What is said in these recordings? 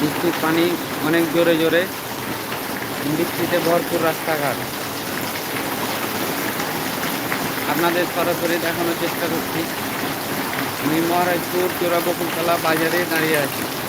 বৃষ্টির পানি অনেক জোরে জোরে, বৃষ্টিতে ভরপুর রাস্তাঘাট। আপনাদের সরাসরি দেখানোর চেষ্টা করছি। আমি মহারাজপুর চোরা বকুলতলা বাজারে দাঁড়িয়ে আছি।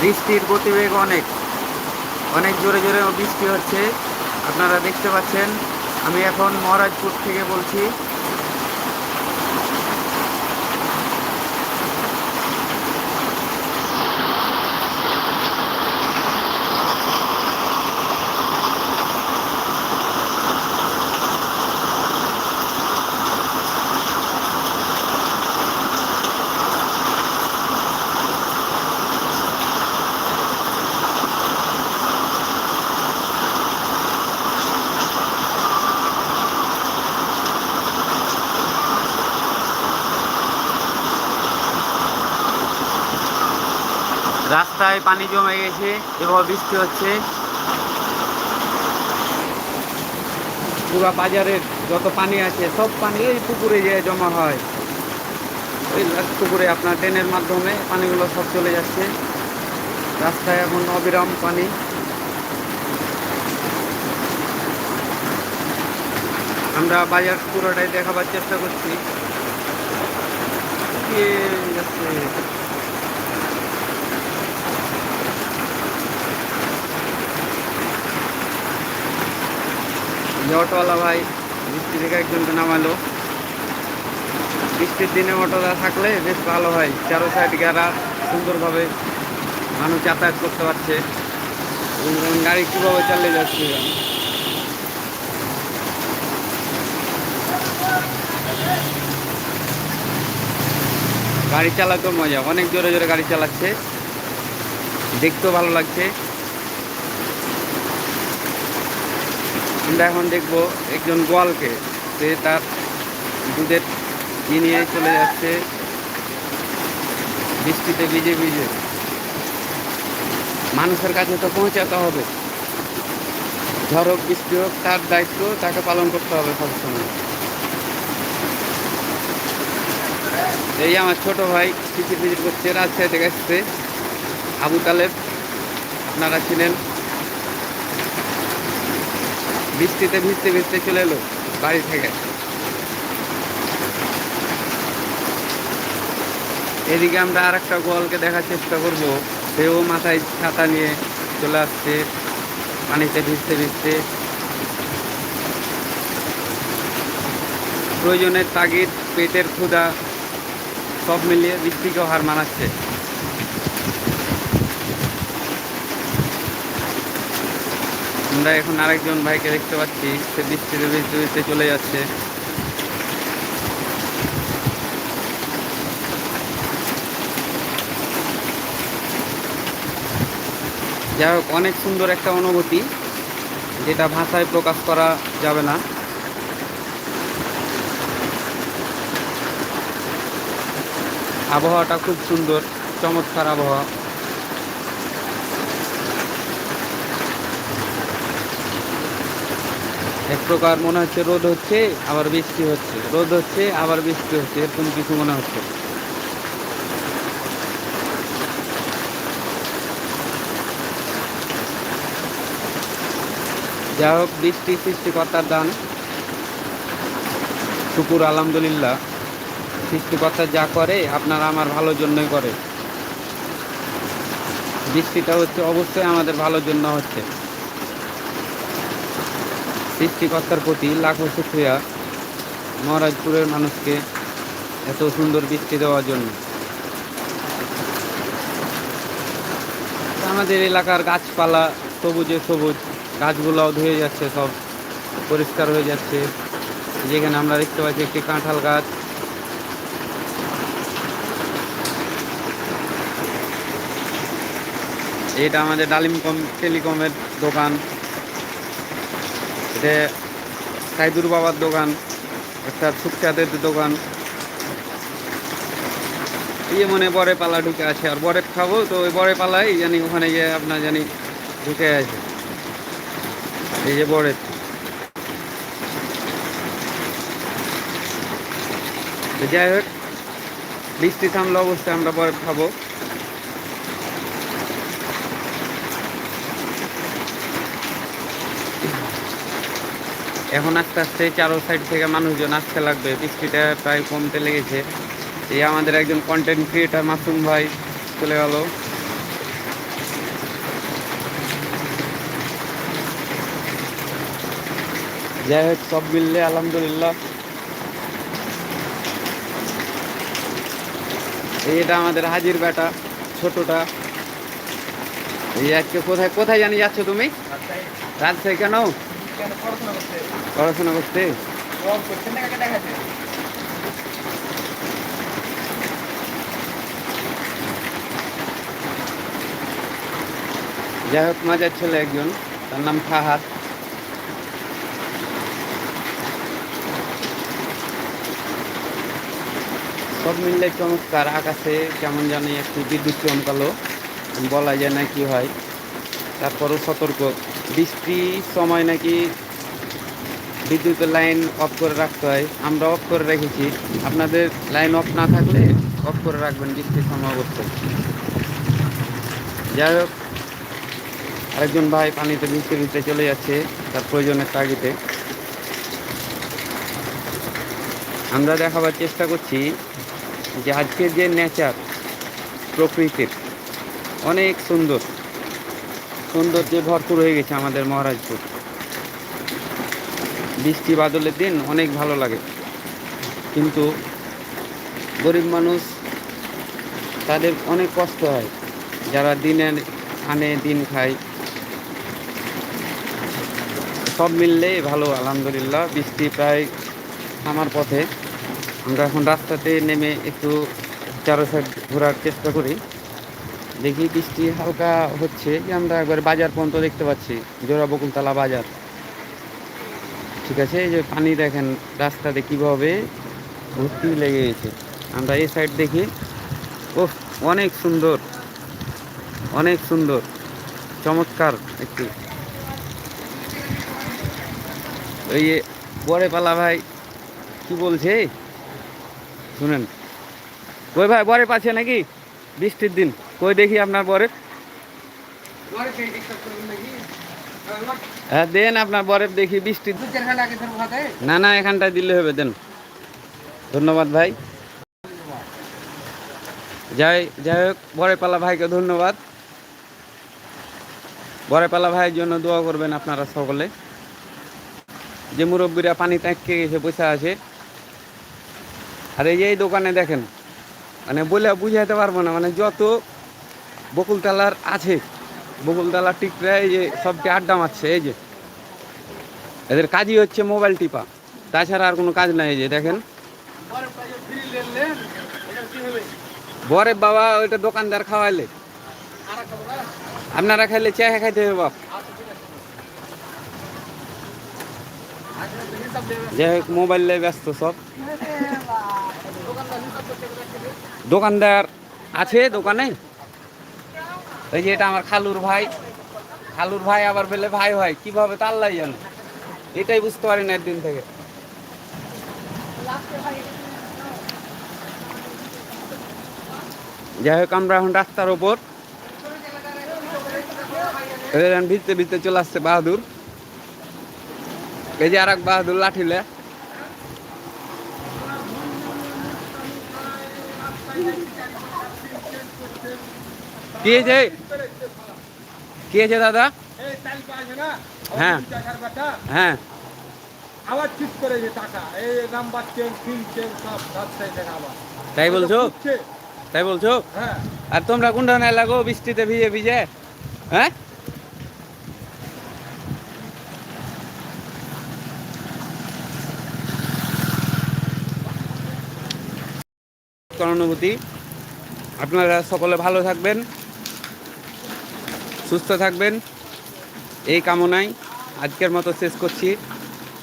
বৃষ্টির গতিবেগ অনেক। অনেক জোরে জোরে বৃষ্টি হচ্ছে। আপনারা দেখতে পাচ্ছেন, আমি এখন মহারাজপুর থেকে বলছি। রাস্তায় পানি জমে গেছে, এভাবে বৃষ্টি হচ্ছে। পুরা বাজারের যত পানি আছে, সব পানি এই পুকুরে যেয়ে জমা হয়। ওই পুকুরে আপনার ট্রেনের মাধ্যমে পানিগুলো সব চলে যাচ্ছে। রাস্তায় এখন অবিরাম পানি। আমরা বাজার পুরোটাই দেখাবার চেষ্টা করছি। যাচ্ছে? যে অটোওয়ালা ভাই বৃষ্টি থেকে একজনকে নামালো। বৃষ্টির দিনে অটোটা থাকলে বেশ ভালো হয়। চারো সাইড গেরা সুন্দরভাবে মানুষ যাতায়াত করতে পারছে। গাড়ি কীভাবে চালিয়ে যাচ্ছে? গাড়ি চালাতেও মজা, অনেক জোরে জোরে গাড়ি চালাচ্ছে। দেখতেও ভালো লাগছে। আমরা এখন দেখব একজন গোয়ালকে সে তার দুধের ই নিয়ে চলে যাচ্ছে। বৃষ্টিতে ভিজে ভিজে। মানুষের কাছে তো পৌঁছাতে হবে। ঝড় হোক বৃষ্টি হোক, তার দায়িত্ব তাকে পালন করতে হবে সবসময়। এই আমার ছোট ভাই কিচির পিচির করছে, রাজশাহী থেকে এসছে। আবু তালেব, আপনারা ছিলেন বৃষ্টিতে ভিজতে ভিজতে চলে এলো বাড়ি থেকে। এদিকে আমরা আর একটা গোয়ালকে দেখার চেষ্টা করব। সেও মাথায় ছাতা নিয়ে চলে আসছে পানিতে ভিজতে ভিজতে। প্রয়োজনের তাগিদ, পেটের ক্ষুধা সব মিলিয়ে বৃষ্টিকেও হার মানাচ্ছে। আমরা এখন আরেকজন ভাইকে দেখতে পাচ্ছি। সে বৃষ্টিতে ভিজতে চলে যাচ্ছে। যাই হোক, অনেক সুন্দর একটা অনুভূতি, যেটা ভাষায় প্রকাশ করা যাবে না। আবহাওয়াটা খুব সুন্দর, চমৎকার আবহাওয়া। এক প্রকার মনে হচ্ছে রোদ হচ্ছে, আবার বৃষ্টি হচ্ছে। রোদ হচ্ছে, আবার বৃষ্টি হচ্ছে, এরকম কিছু মনে হচ্ছে। যাই হোক, বৃষ্টি সৃষ্টিকর্তার দান। শুকুর, আলহামদুলিল্লাহ। সৃষ্টিকর্তা যা করে, আপনারা আমার ভালোর জন্যই করে। বৃষ্টিটা হচ্ছে, অবশ্যই আমাদের ভালোর জন্য হচ্ছে। সৃষ্টিকর্তার প্রতি লাখো শুক্রিয়া মহারাজপুরের মানুষকে এত সুন্দর বৃষ্টি দেওয়ার জন্য। আমাদের এলাকার গাছপালা সবুজে সবুজ, গাছগুলোও ধুয়ে যাচ্ছে সব, পরিষ্কার হয়ে যাচ্ছে। যেখানে আমরা দেখতে পাচ্ছি একটি কাঁঠাল গাছ। এটা আমাদের ডালিম কম, টেলিকমের দোকান। এটা সাইদুর বাবার দোকান, একটা সুখচাঁদের দোকান। ইয়ে মনে বরে পালা ঢুকে আছে আর বরে খাব তো ওই বরে পালাই জানি ওখানে গিয়ে আপনার জানি ঢুকে আছে এই যে বরে। যাই হোক, বৃষ্টি থামলে অবশ্যই আমরা বরফ খাব। এখন আস্তে আস্তে চারো সাইড থেকে মানুষজন আসতে লাগবে। বৃষ্টিটা প্রায় কমতে লেগেছে। এই আমাদের একজন কন্টেন্ট ক্রিয়েটার মাসুম ভাই চলে গেল। যাই হোক, সব মিললে আলহামদুলিল্লাহ। এটা আমাদের হাজির বেটা, ছোটটা। এই আজকে কোথায় কোথায় জানি যাচ্ছ তুমি? রাজশাহী কেন? পড়াশোনা করতে? যাই হোক মজার ছেলে একজন, তার নাম ফাহাদ। সব মিললে চমৎকার, আকাশে কেমন জানি একটু বিদ্যুৎ চমকালো, বলা যায় না কি হয়। তারপরও সতর্ক। বৃষ্টি সময় নাকি বিদ্যুতের লাইন অফ করে রাখতে হয়। আমরা অফ করে রেখেছি। আপনাদের লাইন অফ না থাকলে অফ করে রাখবেন বৃষ্টির সময় অবশ্যই। যাই হোক, আরেকজন ভাই পানিতে ভিজতে ভিজতে চলে যাচ্ছে তার প্রয়োজনের তাগিতে আমরা দেখাবার চেষ্টা করছি যে আজকের যে নেচার প্রকৃতির, অনেক সুন্দর। সৌন্দর্যে ভরপুর হয়ে গেছে আমাদের মহারাজপুর। বৃষ্টি বাদলের দিন অনেক ভালো লাগে। কিন্তু গরিব মানুষ তাদের অনেক কষ্ট হয়। যারা দিনে আনে, দিন খায়। সব মিললেই ভালো, আলহামদুলিল্লাহ। বৃষ্টি প্রায় আমার পথে। আমরা এখন রাস্তাতে নেমে একটু চারো সাইড ঘোরার চেষ্টা করি। দেখি বৃষ্টি হালকা হচ্ছে। যে আমরা একবার বাজার পর্যন্ত দেখতে পাচ্ছি। জোড়া বকুলতলা বাজার। ঠিক আছে, এই যে পানি দেখেন রাস্তাতে কীভাবে ভর্তি লেগে গেছে। আমরা এই সাইড দেখি। ও অনেক সুন্দর। অনেক সুন্দর। চমৎকার একটি। ওই বরে পালা ভাই, কি বলছে? শুনেন। ওই ভাই বরে পাচ্ছে নাকি? বৃষ্টির দিন। কই দেখি আপনার বরে হ্যাঁ দেন আপনার বরের দেখি বৃষ্টির না না এখানটায় দিলে হবে দেন। ধন্যবাদ ভাই। যাই যাই হোক বরেপালা ভাইকে ধন্যবাদ। বরেপালা ভাইয়ের জন্য দোয়া করবেন আপনারা সকলে। যে মুরব্বীরা পানি ট্যাঁকে গেছে বসে আছে। আর এই যে এই দোকানে দেখেন মানে বলে বুঝাইতে পারব না মানে যত বকুলতলার আছে। বকুলতলার টিকরা এই যে সবকে আড্ডা মারছে, এই যে। এদের কাজই হচ্ছে মোবাইল টিপা। তাছাড়া আর কোনো কাজ নাই এই যে, দেখেন। বরে বাবা ওইটা দোকানদার খাওয়াইলে। আপনারা খাইলে চা খাইতে হবে, বাপ। যাই হোক, মোবাইল ব্যস্ত সব। দোকানদার আছে দোকানে? এই যে এটা আমার খালুর ভাই। খালুর ভাই আবার বলে ভাই ভাই, কীভাবে তাল্লাই জানো এটাই বুঝতে পারি না একদিন থেকে। যাই হোক, আমরা এখন রাস্তার ওপর। ভিজতে ভিজতে চলে আসছে বাহাদুর। এই যে আর এক বাহাদুর লাঠিলে। কি হয়েছে কি হয়েছে দাদা? হ্যাঁ। হ্যাঁ। আবার ঠিক করে যে টাকা। এই নাম্বার চেন পিন চেন সব আবার। তাই বলছো? তাই বলছো? হ্যাঁ। আর তোমরা কোনটা নাই লাগো বৃষ্টিতে ভিজে ভিজে? হ্যাঁ? অনুভূতি আপনারা সকলে ভালো থাকবেন। সুস্থ থাকবেন। এই কামনায় আজকের মতো শেষ করছি।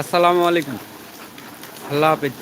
আসসালামু আলাইকুম। আল্লাহ হাফেজ।